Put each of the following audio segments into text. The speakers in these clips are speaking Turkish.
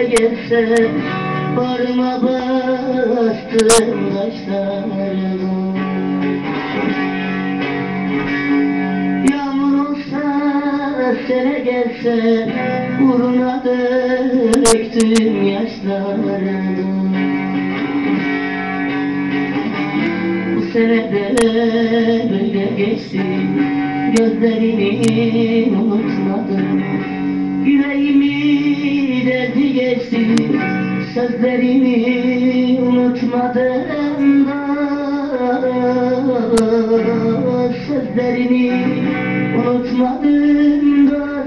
Dile gelse Bağrıma bastım taşlarını Yağmur olsa sene gelse Uğruna döktüm yaşlarını Bu sene de böyle geçti Gözlerini unutmadım Yüreğimi derdi geçti Sözlerimi unutmadım da. Sözlerini unutmadım da.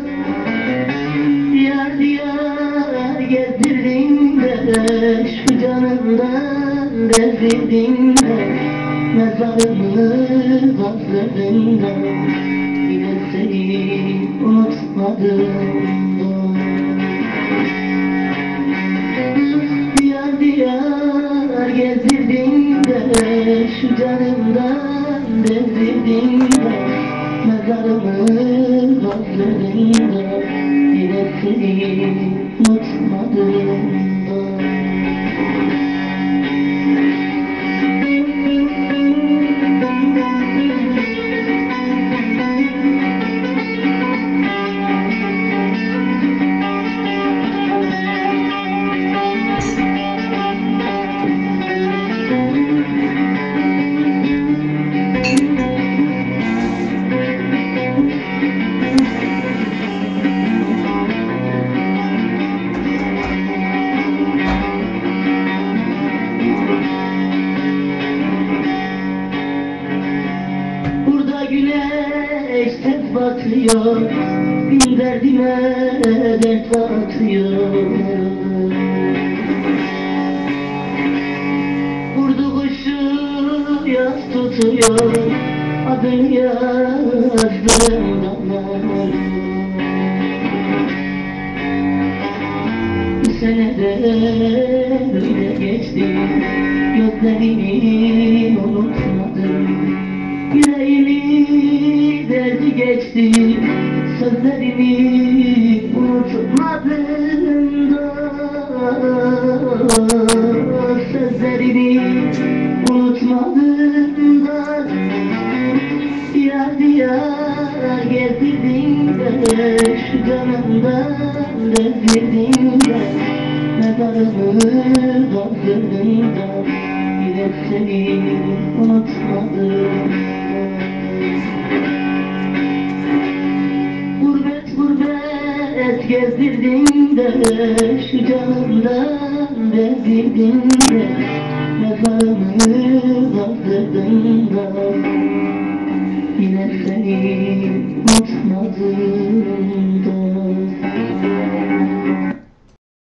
Diyar diyar gezdirdin de Şu canımdan bezdirdin de. Mezarımı kazdırdın da Yine seni unutmadım canımdan bezdirdin de Mezarımı kazdırdın da Yine seni tek batıyor Bin derdime dert atıyor Vurdu kuşu yaz tutuyor Adını yazdım damlar Bu sene de böyle geçti Gözlerini unutmadım. Yüreğimi geçti Sözlerimi unutmadım da Sözlerimi unutmadım da Diyar diyar gezdirdin de canımdan bezdirdin de Mezarımı kazdırdın da Yine seni unutmadım gezdirdin de Şu canımdan bezdirdin de Mezarımı kazdırdın da Yine seni unutmadım da